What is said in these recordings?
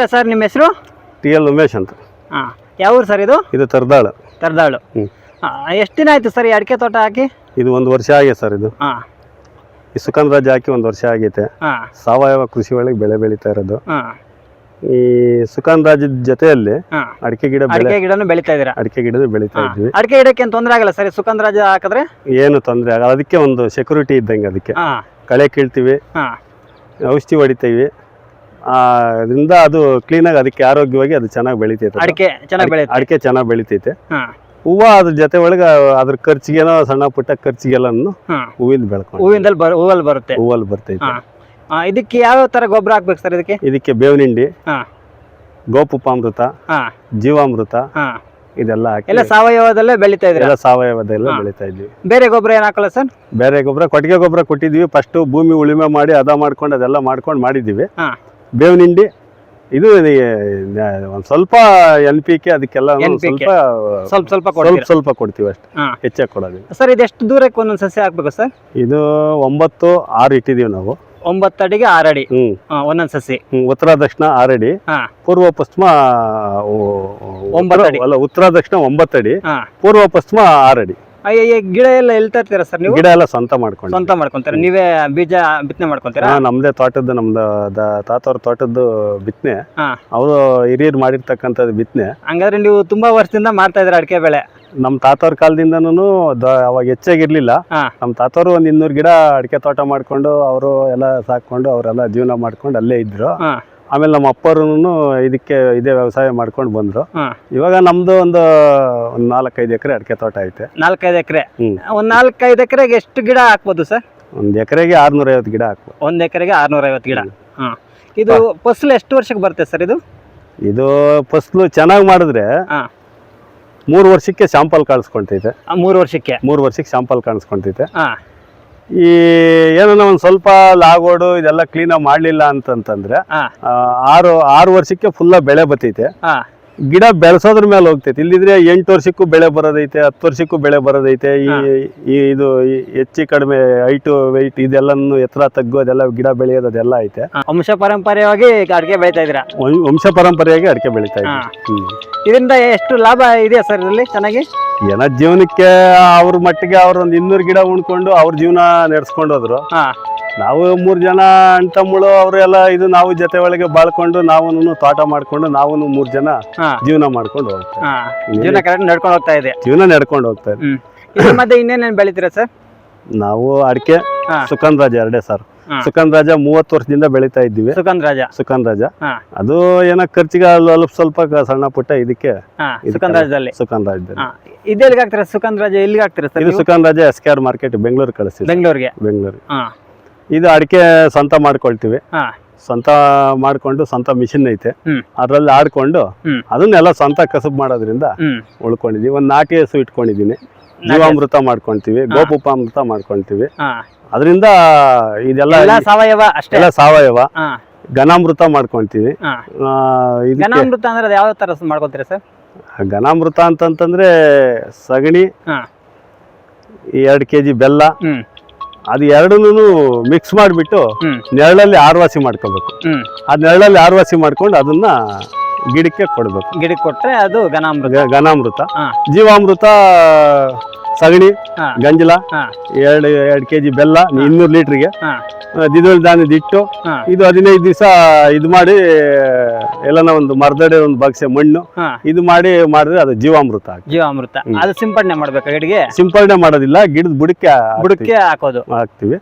ನಮಸ್ಕಾರ ಸರ್ ನಿಮ್ಮ ಹೆಸರು? ಟಿ ಎಲ್ ಉಮೇಶ್ ಅಂತ. ಹಾಂ ಯಾವ ಊರು ಸರ್ ಇದು? ಇದು ತರ್ದಾಳ. ತರ್ದಾಳು. ಎಷ್ಟು ದಿನ ಆಯ್ತು ಸರ್ ಈ ಅಡಿಕೆ ತೋಟ ಹಾಕಿ? ಇದು ಒಂದು ವರ್ಷ ಆಗಿದೆ ಸರ್ ಇದು. ಹಾಂ. ಈ ಸುಖಾನ್ ರಾಜ ಹಾಕಿ ಒಂದು ವರ್ಷ ಆಗೈತೆ. ಹಾಂ. ಸಾವಯವ ಕೃಷಿ ಒಳಗೆ ಬೆಳೆ ಬೆಳೀತಾ ಇರೋದು. ಹಾಂ. ಈ ಸುಖಾನ್ ರಾಜದ ಜೊತೆಯಲ್ಲಿ ಹಾಂ. ಅಡಿಕೆ ಗಿಡ ಬೆಳೆ ಅಡಿಕೆ ಗಿಡನೂ ಬೆಳಿತಾ ಇದ್ದೀರಾ? ಅಡಿಕೆ ಗಿಡ ಬೆಳೀತಾ ಹಾಂ. ಇದ್ವಿ. ಅಡಿಕೆ ಗಿಡಕ್ಕೆ ಏನು ತೊಂದರೆ ಆಗಲ್ಲ ಸರ್ ಸುಗಂಧ ರಾಜ ಹಾಕಿದ್ರೆ? ಏನು ತೊಂದರೆ ಆಗಲ್ಲ. ಅದಕ್ಕೆ ಒಂದು ಸೆಕ್ಯೂರಿಟಿ ಇದ್ದಂಗೆ ಅದಕ್ಕೆ. ಹಾಂ. ಕಳೆ ಕೀಳ್ತೀವಿ. ಹಾಂ. ಔಷಧಿ ಹೊಡಿತೀವಿ. ಅದರಿಂದ ಅದು ಕ್ಲೀನಾಗಿ ಅದಕ್ಕೆ ಆರೋಗ್ಯವಾಗಿ ಅದು ಚೆನ್ನಾಗಿ ಬೆಳಿತೈತೆ ಅಡಿಕೆ ಚೆನ್ನಾಗಿ ಬೆಳೆ ಅಡಿಕೆ ಚೆನ್ನಾಗಿ ಬೆಳಿತೈತೆ. ಹೂವ ಅದ್ರ ಜೊತೆ ಒಳಗೆ ಅದ್ರ ಖರ್ಚಿಗೆನೋ ಸಣ್ಣ ಪುಟ್ಟ ಖರ್ಚಿಗೆಲ್ಲನು ಹೂವಿಂದ ಬೆಳ್ಕೊಂಡು ಹೂವಿಂದಲ್ಲಿ ಬರ ಹೂವಲ್ಲಿ ಬರುತ್ತೆ. ಹೂವಲ್ಲಿ ಬರ್ತೈತೆ. ಇದಕ್ಕೆ ಯಾವ ತರ ಗೊಬ್ಬರ ಹಾಕ್ಬೇಕು ಸರ್ ಇದಕ್ಕೆ? ಇದಕ್ಕೆ ಬೇವಿನ ಹಿಂಡಿ ಹಾಂ. ಗೋಪುಪಾಮೃತ ಜೀವಾಮೃತ ಇದೆಲ್ಲ ಹಾಕಿ ಎಲ್ಲ ಸಾವಯವದಲ್ಲೇ ಬೆಳಿತಾ ಇದ್ರೆ ಎಲ್ಲ ಸಾವಯವದೆಲ್ಲ. ಬೆಳಿತಾ ಇದ್ವಿ. ಬೇರೆ ಗೊಬ್ಬರ ಏನು ಹಾಕಲ್ಲ ಸರ್? ಬೇರೆ ಗೊಬ್ಬರ ಕೊಟ್ಟಿಗೆ ಗೊಬ್ಬರ ಕೊಟ್ಟಿದ್ವಿ ಫಸ್ಟ್ ಭೂಮಿ ಉಳುಮೆ ಮಾಡಿ ಅದ ಮಾಡ್ಕೊಂಡು ಅದೆಲ್ಲ ಮಾಡ್ಕೊಂಡು ಮಾಡಿದ್ದೀವಿ. ಹಾಂ ಬೇವಿನ ಹಿಂಡಿ ಇದು ಒಂದು ಸ್ವಲ್ಪ ಎನ್ ಪಿ ಕೆ ಅದಕ್ಕೆಲ್ಲ ಸ್ವಲ್ಪ ಸ್ವಲ್ಪ ಸ್ವಲ್ಪ ಸ್ವಲ್ಪ ಸ್ವಲ್ಪ ಕೊಡ್ತೀವಿ ಅಷ್ಟೇ. ಹೆಚ್ಚಾಗಿ ಕೊಡೋದಿಲ್ಲ. ಸರ್ ಇದು ಎಷ್ಟು ದೂರಕ್ಕೆ ಒಂದೊಂದು ಸಸ್ಯ ಹಾಕ್ಬೇಕು ಸರ್? ಇದು ಒಂಬತ್ತು ಆರು ಇಟ್ಟಿದ್ದೀವಿ ನಾವು. ಒಂಬತ್ತು ಅಡಿಗೆ ಆರು ಅಡಿ. ಒಂದೊಂದು ಸಸಿ. ಉತ್ತರ ದಕ್ಷಿಣ ಆರು ಅಡಿ. ಪೂರ್ವ ಪಶ್ಚಿಮ ಒಂಬತ್ತು ಅಡಿ. ಅಲ್ಲ ಉತ್ತರ ದಕ್ಷಿಣ ಒಂಬತ್ತು ಅಡಿ. ಪೂರ್ವ ಪಶ್ಚಿಮ ಆರಡಿ ಅಯ್ಯ ಗಿಡ ಎಲ್ಲ ಎಲ್ಲಿ ಇರ್ತೀರಾ ಸರ್ ನೀವು? ಗಿಡ ಎಲ್ಲ ಸ್ವಂತ ಮಾಡ್ಕೊಂಡು ಸ್ವಂತ ಮಾಡ್ಕೊಂತಾರೆ? ನೀವೇ ಬೀಜ ಬಿತ್ತನೆ ಮಾಡ್ಕೊಂತೀರಾ? ಹಾ, ನಮ್ದೇ ತೋಟದ್ದು ನಮ್ದು ದ- ತಾತವ್ರ ತೋಟದ್ದು ಬಿತ್ತನೆ. ಹಾಂ. ಅವರು ಹಿರಿಯರು ಮಾಡಿರ್ತಕ್ಕಂಥದ್ದು ಬಿತ್ತನೆ. ಹಂಗಾದ್ರೆ ನೀವು ತುಂಬಾ ವರ್ಷದಿಂದ ಮಾಡ್ತಾ ಇದ್ರ ಅಡಿಕೆ ಬೆಳೆ? ನಮ್ಮ ತಾತವ್ರ ಕಾಲದಿಂದನೂ ಅವಾಗ ಹೆಚ್ಚಾಗಿರ್ಲಿಲ್ಲ ನಮ್ ನಮ್ಮ ತಾತವ್ರು ಒಂದು ಇನ್ನೂರು ಗಿಡ ಅಡಿಕೆ ತೋಟ ಮಾಡ್ಕೊಂಡು ಅವರು ಎಲ್ಲ ಸಾಕೊಂಡು ಅವರೆಲ್ಲ ಜೀವನ ಮಾಡ್ಕೊಂಡು ಅಲ್ಲೇ ಇದ್ರು. ಹಾಂ. ಆಮೇಲೆ ನಮ್ಮ ಅಪ್ಪರೂ ಇದಕ್ಕೆ ಇದೇ ವ್ಯವಸಾಯ ಮಾಡ್ಕೊಂಡು ಬಂದರು. ಇವಾಗ ನಮ್ದು ಒಂದು ಒಂದು ನಾಲ್ಕೈದು ಎಕರೆ ಅಡಿಕೆ ತೋಟ ಐತೆ. ನಾಲ್ಕೈದು ಎಕರೆ. ಒಂದ್ ನಾಲ್ಕೈದು ಎಕರೆಗೆ ಎಷ್ಟು ಗಿಡ ಹಾಕ್ಬೋದು ಸರ್? ಒಂದು ಎಕರೆಗೆ ಆರ್ನೂರೈವತ್ತು ಗಿಡ ಹಾಕ್ಬೋದು. ಒಂದು ಎಕರೆಗೆ ಆರ್ನೂರೈವತ್ತು ಗಿಡ. ಹಾಂ. ಇದು ಫಸಲು ಎಷ್ಟು ವರ್ಷಕ್ಕೆ ಬರುತ್ತೆ ಸರ್ ಇದು? ಇದು ಫಸ್ಲು ಚೆನ್ನಾಗಿ ಮಾಡಿದ್ರೆ ಮೂರು ವರ್ಷಕ್ಕೆ ಶಾಂಪಲ್ ಕಾಣಿಸ್ಕೊಂತೈತೆ. ಮೂರು ವರ್ಷಕ್ಕೆ. ಮೂರು ವರ್ಷಕ್ಕೆ ಶಾಂಪಲ್ ಕಾಣಿಸ್ಕೊಂತೈತೆ. ಹಾಂ. ಈ ಏನನ್ನ ಒಂದು ಸ್ವಲ್ಪ ಲಾಗೋಡು ಇದೆಲ್ಲ ಕ್ಲೀನಾಗಿ ಮಾಡಲಿಲ್ಲ ಅಂತಂತಂದ್ರೆ ಆರು ಆರು ವರ್ಷಕ್ಕೆ ಫುಲ್ಲ ಬೆಳೆ ಬತ್ತೈತೆ. ಹಾಂ. ಗಿಡ ಬೆಳೆಸೋದ್ರ ಮೇಲೆ ಹೋಗ್ತೈತೆ. ಇಲ್ಲಿದ್ರೆ ಎಂಟು ವರ್ಷಕ್ಕೂ ಬೆಳೆ ಬರೋದೈತೆ ಹತ್ತು ವರ್ಷಕ್ಕೂ ಬೆಳೆ ಬರೋದೈತೆ. ಈ ಈ ಇದು ಈ ಹೆಚ್ಚು ಕಡಿಮೆ ಹೈಟು ವೆಯ್ಟ್ ಇದೆಲ್ಲನೂ ಎತ್ತರ ತಗ್ಗೋದೆಲ್ಲ ಗಿಡ ಬೆಳೆಯೋದು ಅದೆಲ್ಲ ಐತೆ. ವಂಶ ಪರಂಪರೆಯಾಗಿ ಅಡಿಕೆ ಬೆಳಿತಾ ಇದ್ದೀರಾ? ವಂಶ- ವಂಶ ಪರಂಪರೆಯಾಗಿ ಅಡಿಕೆ ಬೆಳೀತಾ ಇದ್ರು ಹ್ಮ್. ಇದರಿಂದ ಎಷ್ಟು ಲಾಭ ಇದೆಯಾ ಸರ್ ಇದರಲ್ಲಿ ಚೆನ್ನಾಗಿ? ಏನ ಜೀವನಕ್ಕೆ ಅವ್ರ ಮಟ್ಟಿಗೆ ಅವ್ರ ಒಂದು ಇನ್ನೂರು ಗಿಡ ಉಣ್ಕೊಂಡು ಅವ್ರ ಜೀವನ ನಡೆಸ್ಕೊಂಡು ಹೋದ್ರು. ಹಾಂ. ನಾವು ಮೂರು ಜನ ಅಣ್ತಮ್ಮಳು ಅವರೆಲ್ಲ ಇದು ನಾವು ಜೊತೆ ಒಳಗೆ ಬಾಳ್ಕೊಂಡು ನಾವು ತೋಟ ಮಾಡ್ಕೊಂಡು ನಾವು ಮೂರು ಜನ ಹಾಂ. ಜೀವನ ಮಾಡ್ಕೊಂಡು ಹೋಗ್ತೇವೆ ಹಾಂ. ಜೀವನ ಕರೆಕ್ಟ್ ನಡ್ಕೊಂಡು ಹೋಗ್ತಾ ಇದೆ ಜೀವನ ನಡ್ಕೊಂಡು ಹೋಗ್ತಾ ಇದೆ ಹ್ಮ್. ಇದ್ರ ಮಧ್ಯೆ ಇನ್ನೇನೇನು ಬೆಳಿತೀರಾ ಸರ್? ನಾವು ಅಡಿಕೆ ಹಾ. ಸುಖನ್ ರಾಜ ಎರಡೇ ಸರ್. ಹಾ. ಸುಖನ್ ರಾಜ ಮೂವತ್ತು ವರ್ಷದಿಂದ ಬೆಳೀತಾ ಇದ್ದೀವಿ. ಸುಗಂಧ ರಾಜ. ಸುಖನ್ ರಾಜ. ಹಾ. ಅದು ಏನೋ ಖರ್ಚಿಗೆ ಅಲ್- ಅಲ್ಪ ಸ್ವಲ್ಪ ಕ- ಸಣ್ಣ ಪುಟ್ಟ ಇದಕ್ಕೆ ಸುಖನ್ ಇದಕ್ಕೆ ಸುಗಂಧ ರಾಜದಲ್ಲಿ. ಸುಖನ್ ರಾಜದಲ್ಲಿ. ಹಾಂ. ಇದು ಎಲ್ಲಿಗೆ ಹಾಕ್ತೀರಾ ಸುಗಂಧ ರಾಜ ಎಲ್ಲಿಗೆ ಹಾಕ್ತೀರಾ ಸರ್ ಇದು? Sukhan Raja S K R market Bengaluru ಕಳಿಸಿ ಬೆಂಗಳೂರಿಗೆ? ಬೆಂಗಳೂರು ಹಾಂ. ಇದು ಅಡಿಕೆ ಸ್ವಂತ ಮಾಡ್ಕೊಳ್ತೀವಿ. ಹಾಂ. ಸ್ವಂತ ಮಾಡ್ಕೊಂಡು ಸ್ವಂತ ಮಿಷಿನ್ ಐತೆ. ಹ್ಮ್. ಅದ್ರಲ್ಲಿ ಆಡ್ಕೊಂಡು ಹ್ಮ್. ಅದನ್ನೆಲ್ಲ ಸ್ವಂತ ಕಸಬ್ ಮಾಡೋದ್ರಿಂದ ಉಳ್ಕೊಂಡಿದೀವಿ. ಒಂದು ನಾಟಿ ಹಸು ಇಟ್ಕೊಂಡಿದೀನಿ. ಜೀವಾಮೃತ ಮಾಡ್ಕೊಂತೀವಿ ಗೋಪುಪಾಮೃತ ಮಾಡ್ಕೊಂತೀವಿ. ಹಾಂ. ಅದರಿಂದ ಇದೆಲ್ಲ ಎಲ್ಲ ಸಾವಯವ ಅಷ್ಟೇ? ಎಲ್ಲ ಸಾವಯವ. ಹಾಂ. ಘನಾಮೃತ ಮಾಡ್ಕೊಂತೀವಿ. ಹಾಂ. ಆ, ಇದಕ್ಕೆ ಘನಾಮೃತ ಅಂದ್ರೆ ಅದು ಯಾವ ತರ ಮಾಡ್ಕೊತೀರಾ ಸರ್? ಘನಾಮೃತ ಅಂತಂತಂದ್ರೆ ಸಗಣಿ ಹಾಂ. ಎರಡು ಕೆ ಜಿ ಬೆಲ್ಲ ಅದು ಎರಡನ್ನೂ ಮಿಕ್ಸ್ ಮಾಡಿಬಿಟ್ಟು ನೆರಳಲ್ಲಿ ಆರ್ವಾಸಿ ಮಾಡ್ಕೋಬೇಕು. ಆ ನೆರಳಲ್ಲಿ ಆರ್ವಾಸಿ ಮಾಡ್ಕೊಂಡು ಅದನ್ನ ಗಿಡಕ್ಕೆ ಕೊಡಬೇಕು. ಗಿಡಕ್ಕೆ ಕೊಟ್ಟರೆ ಅದು ಘನಾಮೃತ. ಘನಾಮೃತ. ಜೀವಾಮೃತ ಸಗಣಿ ಗಂಜಲ ಎರಡು ಎರಡು ಕೆ ಜಿ ಬೆಲ್ಲ ಇನ್ನೂರು ಲೀಟ್ರಿಗೆ. ದ್ವಿದಳ ಧಾನ್ಯದ ಹಿಟ್ಟು. ಇದು ಹದಿನೈದು ದಿವಸ ಇದು ಮಾಡಿ ಎಲ್ಲನ ಒಂದು ಮರದಡೆ ಒಂದು ಬಗ್ಸೆ ಮಣ್ಣು. ಇದು ಮಾಡಿ ಮಾಡಿದ್ರೆ ಅದು ಜೀವಾಮೃತ ಜೀವಾಮೃತ. ಅದು ಸಿಂಪಡಣೆ ಮಾಡ್ಬೇಕಾ ಗಿಡಗೆ? ಸಿಂಪಡಣೆ ಮಾಡೋದಿಲ್ಲ ಗಿಡದ ಬುಡಕ್ಕೆ ಬುಡಕ್ಕೆ ಹಾಕೋದು. ಹಾಕ್ತಿವಿ.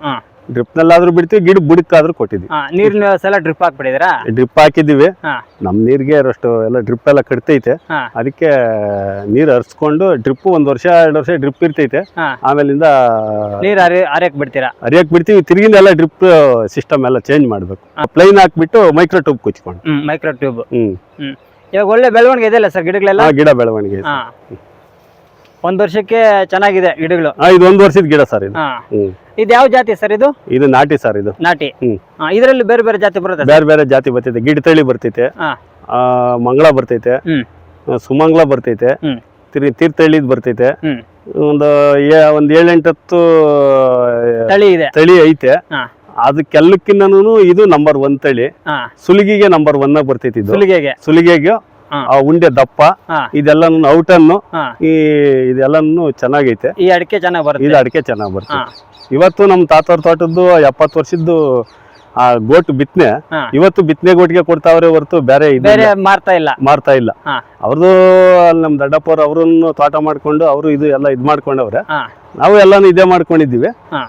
ಹಾಂ ಡ್ರಿಪ್ನಲ್ಲಾದ್ರೂ ಬಿಡ್ತೀವಿ ಗಿಡ ಬುಡಕ್ಕಾದ್ರೂ ಕೊಟ್ಟಿದ್ವಿ. ನೀರಿನ ವ್ಯವಸ್ಥೆ ಎಲ್ಲ ಡ್ರಿಪ್ ಹಾಕ್ಬಿಟ್ಟಿದ್ದೀರಾ? ಡ್ರಿಪ್ ಹಾಕಿದ್ದೀವಿ. ನಮ್ ನಮ್ಮ ನೀರಿಗೆ ಅಷ್ಟು ಎಲ್ಲ ಡ್ರಿಪ್ ಎಲ್ಲ ಕಟ್ತೈತೆ. ಅದಕ್ಕೆ ನೀರು ಹರಿಸ್ಕೊಂಡು ಡ್ರಿಪ್ ಒಂದ್ ವರ್ಷ ಎರಡು ವರ್ಷ ಡ್ರಿಪ್ ಇರ್ತೈತೆ. ಆಮೇಲಿಂದ ನೀರು ಹರಿ ಹರಿಯಕ್ಕೆ ಬಿಡ್ತೀರಾ? ಹರಿಯಕ್ ಬಿಡ್ತೀವಿ. ತಿರುಗಿಂದ ಎಲ್ಲ ಡ್ರಿಪ್ ಸಿಸ್ಟಮ್ ಎಲ್ಲ ಚೇಂಜ್ ಮಾಡ್ಬೇಕು. ಪ್ಲೈನ್ ಹಾಕ್ಬಿಟ್ಟು ಮೈಕ್ರೋ ಟ್ಯೂಬ್ ಕುಚ್ಕೊಂಡು. Micro tube. ಹ್ಮ್. ಇವಾಗ ಒಳ್ಳೆ ಬೆಳವಣಿಗೆ ಇದೆಯಲ್ಲ ಸರ್ ಗಿಡಗಳೆಲ್ಲ? ಆ ಗಿಡ ಬೆಳವಣಿಗೆ ಒಂದು ವರ್ಷಕ್ಕೆ ಚೆನ್ನಾಗಿದೆ ಗಿಡಗಳು. ಆ, ಇದು ಒಂದು ವರ್ಷದ ಗಿಡ ಸರ್ ಇದು. ಹಾಂ. ಹ್ಮ್. ಇದು ಯಾವ ಜಾತಿ ಸರ್ ಇದು? ಇದು ನಾಟಿ ಸರ್ ಇದು. ನಾಟಿ. ಹ್ಮ್. ಇದರಲ್ಲಿ ಬೇರೆ ಬೇರೆ ಜಾತಿ ಬರುತ್ತೆ ಬೇರೆ ಬೇರೆ ಜಾತಿ ಬರ್ತೈತೆ. ಗಿಡ ತಳಿ ಬರ್ತೈತೆ. ಹಾಂ. ಆ, ಮಂಗಳ ಬರ್ತೈತೆ. ಹ್ಮ್. ಆ, ಸುಮಂಗ್ಲ ಬರ್ತೈತೆ. ಹ್ಮ್. ತಿರ್ ತೀರ್ಥಹಳ್ಳಿದ್ ಬರ್ತೈತೆ. ಹ್ಮ್. ಒಂದು ಏ- ಒಂದು ಏಳೆಂಟು ಹತ್ತು ತಳಿ ಇದೆ. ತಳಿ ಐತೆ. ಹಾಂ. ಅದಕ್ಕೆಲ್ಲಕ್ಕಿನ್ನೂ ಇದು ನಂಬರ್ ಒನ್ ತಳಿ. ಹಾ. ಸುಲಿಗಿಗೆ ನಂಬರ್ ಒನ್ ಬರ್ತೈತಿ ಇದು. ಸುಲಿಗೆಗೆ. ಸುಲಿಗೆಗೆ. ಆ ಉಂಡೆ ದಪ್ಪ ಇದೆಲ್ಲ ಔಟನ್ನು ಹಾ. ಈ ಇದೆಲ್ಲನೂ ಚೆನ್ನಾಗೈತೆ. ಈ ಅಡಿಕೆ ಚೆನ್ನಾಗಿ ಇದು ಬರುತ್ತೆ ಅಡಿಕೆ ಚೆನ್ನಾಗಿ ಬರುತ್ತೆ. ಇವತ್ತು ನಮ್ಮ ತಾತವ್ರ ತೋಟದ್ದು ಎಪ್ಪತ್ತು ವರ್ಷದ್ದು ಆ ಗೋಟ್ ಬಿತ್ತನೆ ಇವತ್ತು ಬಿತ್ತನೆ ಗೋಟಿಗೆ ಕೊಡ್ತಾವ್ರೆ ಹೊರತು ಬೇರೆ ಬೇರೆ ಮಾರ್ತಾ ಇಲ್ಲ. ಮಾರ್ತಾ ಇಲ್ಲ. ಅವ್ರದ್ದು ಅಲ್ಲಿ ನಮ್ ದಡ್ಡಪ್ಪವ್ರು ಅವ್ರನ್ನು ತೋಟ ಮಾಡ್ಕೊಂಡು ಅವರು ಇದು ಎಲ್ಲ ಇದ್ ಮಾಡ್ಕೊಂಡವ್ರೆ. ನಾವು ಎಲ್ಲಾನು ಇದೇ ಮಾಡ್ಕೊಂಡಿದ್ದೀವಿ.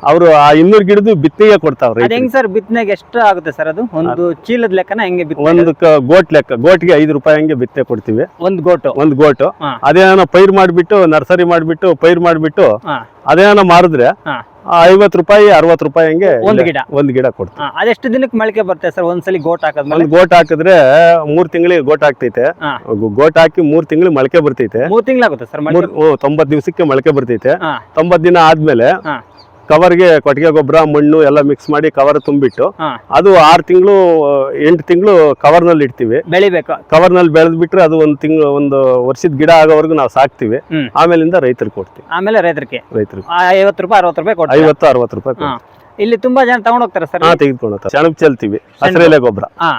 ಅವರು ಆ ಇನ್ನೂರು ಗಿಡದು ಬಿತ್ತನೆಗೆ ಕೊಡ್ತಾವ್ರೆ ಹೆಂಗ್ ಸರ್ ಬಿತ್ತನೆಗೆ ಎಷ್ಟು ಆಗುತ್ತೆ ಸರ್ ಅದು? ಒಂದು ಚೀಲದ ಲೆಕ್ಕನ ಹೆಂಗೆ ಒಂದು ಗೋಟ್ ಲೆಕ್ಕ ಗೋಟ್ಗೆ ಐದು ರೂಪಾಯಿ ಹಂಗೆ ಬಿತ್ತನೆ ಕೊಡ್ತೀವಿ. ಒಂದು ಗೋಟು. ಒಂದು ಗೋಟು. ಅದೇನೋ ಪೈರ್ ಮಾಡಿಬಿಟ್ಟು ನರ್ಸರಿ ಮಾಡಿಬಿಟ್ಟು ಪೈರ್ ಮಾಡಿಬಿಟ್ಟು ಅದೇನೋ ಮಾರಿದ್ರೆ ಐವತ್ತು ರೂಪಾಯಿ ಅರವತ್ತು ರೂಪಾಯಿ ಹಂಗೆ ಒಂದು ಗಿಡ. ಒಂದು ಗಿಡ ಕೊಡ್ತೀವಿ. ಅದೆಷ್ಟು ದಿನಕ್ಕೆ ಮೊಳಕೆ ಬರ್ತದೆ ಸರ್? ಒಂದ್ಸಲಿ ಗೋಟ್ ಹಾಕದ್ಮೇಲೆ? ಒಂದು ಗೋಟ್ ಹಾಕಿದ್ರೆ ಮೂರ್ ತಿಂಗಳಿಗೆ ಗೋಟ್ ಹಾಕ್ತೈತೆ ಹಾ. ಗೋಟ್ ಹಾಕಿ ಮೂರ್ ತಿಂಗಳು ಮೊಳಕೆ ಬರ್ತೈತೆ. ಮೂರ್ ತಿಂಗಳಾಗುತ್ತೆ ಸರ್ ಮೂರ್ ಓ ತೊಂಬತ್ತು ದಿವಸಕ್ಕೆ ಮೊಳಕೆ ಬರ್ತೈತೆ. ತೊಂಬತ್ ದಿನ ಆದ್ಮೇಲೆ ಕವರ್ಗೆ ಕೊಟ್ಟಿಗೆ ಗೊಬ್ಬರ ಮಣ್ಣು ಎಲ್ಲ ಮಿಕ್ಸ್ ಮಾಡಿ ಕವರ್ ತುಂಬಿಟ್ಟು ಹಾ. ಅದು ಆರು ತಿಂಗಳು ಎಂಟು ತಿಂಗಳು ಕವರ್ನಲ್ಲಿ ಇಡ್ತೀವಿ. ಬೆಳಿಬೇಕು. ಕವರ್ನಲ್ಲಿ ಬೆಳೆದ್ ಬಿಟ್ರೆ ಅದು ಒಂದು ತಿಂಗಳು ಒಂದು ವರ್ಷದ ಗಿಡ ಆಗೋವರೆಗೂ ನಾವು ಸಾಕ್ತಿವಿ. ಹ್ಮ್. ಆಮೇಲಿಂದ ರೈತರಿಗೆ ಕೊಡ್ತೀವಿ. ಆಮೇಲೆ ರೈತರಿಗೆ. ರೈತರಿಗೆ. ಐವತ್ತು ರೂಪಾಯಿ ಅರವತ್ತು ರೂಪಾಯಿ ಕೊಡ್ತೀವಿ ಐವತ್ತು ಅರವತ್ತು ರೂಪಾಯಿ ಹಾ. ಇಲ್ಲಿ ತುಂಬಾ ಜನ ತಗೊಂಡ್ ಹೋಗ್ತಾರೆ ಸರ್ ಹಾ ತೆಗೆದುಕೊಂಡು ಹೋಗ್ತಾರೆ ಸೆಣಬ್ ಚೆಲ್ತೀವಿ ಹಸಿರೆಲೆ ಗೊಬ್ಬರ. ಹಾ.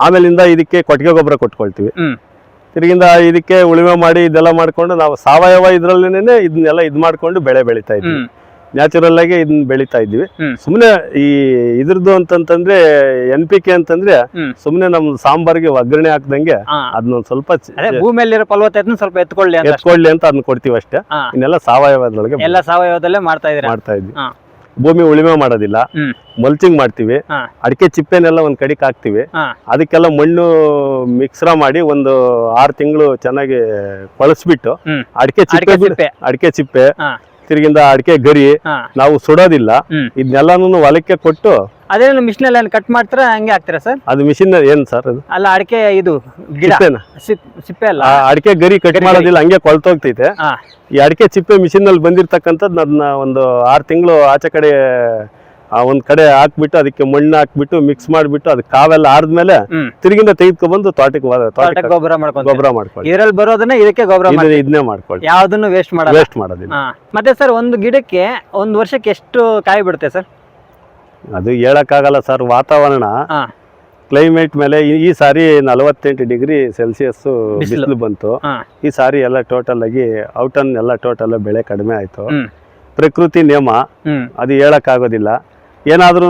ಆಮೇಲಿಂದ ಇದಕ್ಕೆ ಕೊಟ್ಟಿಗೆ ಗೊಬ್ಬರ ಕೊಟ್ಕೊಳ್ತೀವಿ. ಹ್ಮ್. ತಿರ್ಗಿಂದ ಇದಕ್ಕೆ ಉಳಿಮೆ ಮಾಡಿ ಇದೆಲ್ಲ ಮಾಡ್ಕೊಂಡು ನಾವು ಸಾವಯವ ಇದ್ರಲ್ಲೇನೆ ಇದನ್ನೆಲ್ಲ ಇದ್ ಮಾಡ್ಕೊಂಡು ಬೆಳೆ ಬೆಳಿತಾ ಇದ್ವಿ ಹ್ಮ್. ನ್ಯಾಚುರಲ್ ಆಗಿ ಇದನ್ನ ಬೆಳಿತಾ ಇದ್ವಿ. ಸುಮ್ಮನೆ ಈ ಇದ್ರದ್ದು ಅಂತಂತಂದ್ರೆ ಎನ್ ಪಿ ಕೆ ಅಂತಂದ್ರೆ ಸುಮ್ಮನೆ ನಮ್ ಸಾಂಬಾರ್ಗೆ ಒಗ್ಗರಣೆ ಹಾಕ್ದಂಗೆ ಅದನ್ನ ಅದನ್ನೊಂದ್ ಸ್ವಲ್ಪ ಭೂಮಿಯಲ್ಲಿರೋ ಫಲವತ್ತತೆಯನ್ನು ಸ್ವಲ್ಪ ಎತ್ಕೊಳ್ಳಿ. ಎತ್ಕೊಳ್ಳಿ ಅಂತ ಅದನ್ನ ಕೊಡ್ತೀವಿ ಅಷ್ಟೇ. ಇನ್ನೆಲ್ಲ ಸಾವಯವದೊಳಗೆ ಎಲ್ಲ ಸಾವಯವದಲ್ಲೇ ಮಾಡ್ತಾ ಇದೀರ ಮಾಡ್ತಾ ಇದ್ವಿ. ಭೂಮಿ ಉಳಿಮೆ ಮಾಡೋದಿಲ್ಲ. ಮಲ್ಚಿಂಗ್ ಮಾಡ್ತೀವಿ. ಅಡಿಕೆ ಚಿಪ್ಪೆನೆಲ್ಲ ಒಂದ್ ಕಡಿಕ್ ಹಾಕ್ತಿವಿ. ಅದಕ್ಕೆಲ್ಲ ಮಣ್ಣು ಮಿಕ್ಸ್ರ ಮಾಡಿ ಒಂದು ಆರು ತಿಂಗಳು ಚೆನ್ನಾಗಿ ಕೊಳಸ್ಬಿಟ್ಟು ಅಡಿಕೆ ಚಿಪ್ಪೆ ಅಡಿಕೆ ಚಿಪ್ಪೆ. ತಿರ್ಗಿಂದ ಅಡಿಕೆ ಗರಿ ನಾವು ಸುಡೋದಿಲ್ಲ. ಇದನ್ನೆಲ್ಲಾನು ಹೊಲಕ್ಕೆ ಕೊಟ್ಟು ಅದೇನು ಮಿಷಿನ್ ಅಲ್ಲಿ ಕಟ್ ಮಾಡ್ತೀರಾ ಹಂಗೆ ಹಾಕ್ತೀರಾ ಸರ್? ಅದು ಮಿಷಿನ್ ಏನ್ ಸರ್ ಅದು? ಅಲ್ಲ ಅಡಿಕೆ ಇದು ಸಿಪ್ಪೆ ಅಲ್ಲ. ಅಡಿಕೆ ಗರಿ ಕಟ್ ಮಾಡೋದಿಲ್ಲ ಹಂಗೆ ಕೊಳ್ತೋಗ್ತೈತೆ. ಈ ಅಡಿಕೆ ಚಿಪ್ಪೆ ಮಿಷಿನ್ ಅಲ್ಲಿ ಬಂದಿರ್ತಕ್ಕಂಥದ್ದು ಅದನ್ನ ಒಂದು ಆರು ತಿಂಗಳು ಆಚೆ ಕಡೆ ಆ ಒಂದ್ ಕಡೆ ಹಾಕ್ಬಿಟ್ಟು ಅದಕ್ಕೆ ಮಣ್ಣು ಹಾಕ್ಬಿಟ್ಟು ಮಿಕ್ಸ್ ಮಾಡ್ಬಿಟ್ಟು ಅದ್ ಕಾವೆಲ್ಲ ಆದ್ಮೇಲೆ ತಿರುಗಿಂದ ತೆಗೆದ್ಕೊಬಂದು ತೋಟಕ್ಕೆ ಗೊಬ್ಬರ ಮಾಡ್ಕೊಳ್ಳಿ ಗೊಬ್ಬರ ಮಾಡ್ಕೊಳ್ಳಿ. ಇದ್ರಲ್ಲಿ ಬರೋದನ್ನ ಇದಕ್ಕೆ ಗೊಬ್ಬರ ಮಾಡಿ ಇದನ್ನ ಮಾಡ್ಕೊಳ್ಳಿ. ಯಾವ್ದನ್ನು ವೇಸ್ಟ್ ವೇಸ್ಟ್ ಮಾಡೋದಿಲ್ಲ. ಮತ್ತೆ ಸರ್ ಒಂದು ಗಿಡಕ್ಕೆ ಒಂದು ವರ್ಷಕ್ಕೆ ಎಷ್ಟು ಕಾಯಿ ಬಿಡುತ್ತೆ ಸರ್ ಅದು ಹೇಳಕ್ಕಾಗಲ್ಲ ಸರ್ ವಾತಾವರಣ ಕ್ಲೈಮೇಟ್ ಮೇಲೆ ಈ- ಸಾರಿ ನಲವತ್ತೆಂಟು ಡಿಗ್ರಿ ಸೆಲ್ಸಿಯಸ್ ಬಿಸಿಲು. ಬಂತು. ಈ ಸಾರಿ ಎಲ್ಲ ಟೋಟಲ್ ಆಗಿ ಔಟನ್ ಎಲ್ಲ ಟೋಟಲ್ ಬೆಳೆ ಕಡಿಮೆ ಆಯ್ತು. ಪ್ರಕೃತಿ ನಿಯಮ. ಅದು ಅದು ಹೇಳಕ್ಕಾಗೋದಿಲ್ಲ. ಏನಾದ್ರೂ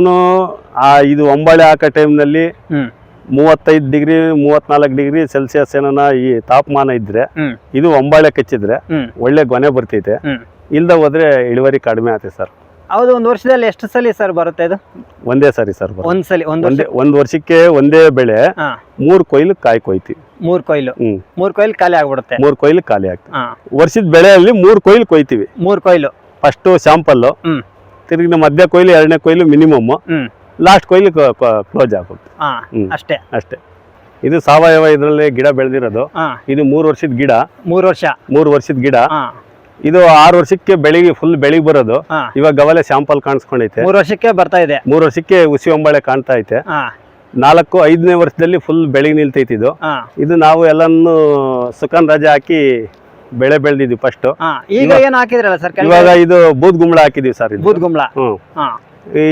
ಆ ಇದು ಒಂಬಳೆ ಹಾಕೋ ಟೈಮ್ನಲ್ಲಿ ಮೂವತ್ತೈದು ಡಿಗ್ರಿ ಮೂವತ್ನಾಲ್ಕು ಡಿಗ್ರಿ ಸೆಲ್ಸಿಯಸ್ ಏನಾನ ಈ ತಾಪಮಾನ ಇದ್ರೆ ಇದು ಒಂಬಾಳೆ ಕಚ್ಚಿದ್ರೆ ಒಳ್ಳೆ ಗೊನೆ ಬರ್ತೈತೆ. ಇಲ್ಲದ ಇಲ್ದ ಹೋದ್ರೆ ಇಳುವರಿ ಕಡಿಮೆ ಆಗುತ್ತೆ ಸರ್. ಹೌದು ಒಂದು ವರ್ಷದಲ್ಲಿ ಎಷ್ಟು ಸಲ ಸರ್ ಬರುತ್ತೆ ಇದು ಒಂದೇ ಸರಿ ಸರ್ ಒಂದ್ಸಲ ಒಂದ್ ಸಲ ಒಂದು ವರ್ಷಕ್ಕೆ ಒಂದೇ ಬೆಳೆ ಮೂರು ಕೊಯ್ಲು ಕಾಯಿ ಕೊಯ್ತೀವಿ. ಮೂರ್ ಕೊಯ್ಲು. ಮೂರ್ ಕೊಯ್ಲು ಖಾಲಿ ಆಗ್ಬಿಡುತ್ತೆ. ಮೂರ್ ಕೊಯ್ಲು ಖಾಲಿ ಆಗ್ತದೆ. ವರ್ಷದ ಬೆಳೆಯಲ್ಲಿ ಮೂರ್ ಕೊಯ್ಲು ಕೊಯ್ತೀವಿ. ಮೂರ್ ಕೊಯ್ಲು. First sample. ಹ್ಮ್ ನಮ್ಮ ಮಧ್ಯ ಕೊಯ್ಲು ಎರಡನೇ ಕೊಯ್ಲು ಮಿನಿಮಮ್ ಲಾಸ್ಟ್ ಕೊಯ್ಲು ಕ್ಲೋಸ್ ಆಗುತ್ತೆ. ಅಷ್ಟೇ. ಅಷ್ಟೇ. ಇದು ಸಾವಯವ ಇದರಲ್ಲಿ ಗಿಡ ಬೆಳೆದಿರೋದು. ಇದು ಮೂರು ವರ್ಷದ ಗಿಡ. ಮೂರು ವರ್ಷ. ಮೂರು ವರ್ಷದ ಗಿಡ. ಇದು ಆರು ವರ್ಷಕ್ಕೆ ಬೆಳಿಗ್ಗೆ ಫುಲ್ ಬೆಳಿಗ್ಗೆ ಬರೋದು. ಇವಾಗ ಗವಲೆ ಶಾಂಪಲ್ ಕಾಣಿಸ್ಕೊಂಡೈತೆ. ಮೂರು ವರ್ಷಕ್ಕೆ ಬರ್ತಾ ಇದೆ. ಮೂರು ವರ್ಷಕ್ಕೆ ಹುಸಿ ಒಂಬಳೆ ಕಾಣ್ತಾ ಐತೆ. ನಾಲ್ಕು ಐದನೇ ವರ್ಷದಲ್ಲಿ ಫುಲ್ ಬೆಳಿಗ್ಗೆ ನಿಲ್ತೈತಿ ಇದು. ಇದು ನಾವು ಎಲ್ಲಾನು ಸುಖನ್ ರಜೆ ಹಾಕಿ ಬೆಳೆ ಬೆಳೆದಿದ್ವಿ ಫಸ್ಟ್ ಈಗ ಏನ್ ಹಾಕಿದ್ರಲ್ಲ ಸರ್ ಇವಾಗ ಇದು ಬೂದ್ ಗುಂಬಳ ಹಾಕಿದೀವಿ ಸರ್ ಬೂದ್ ಗುಂಬಳ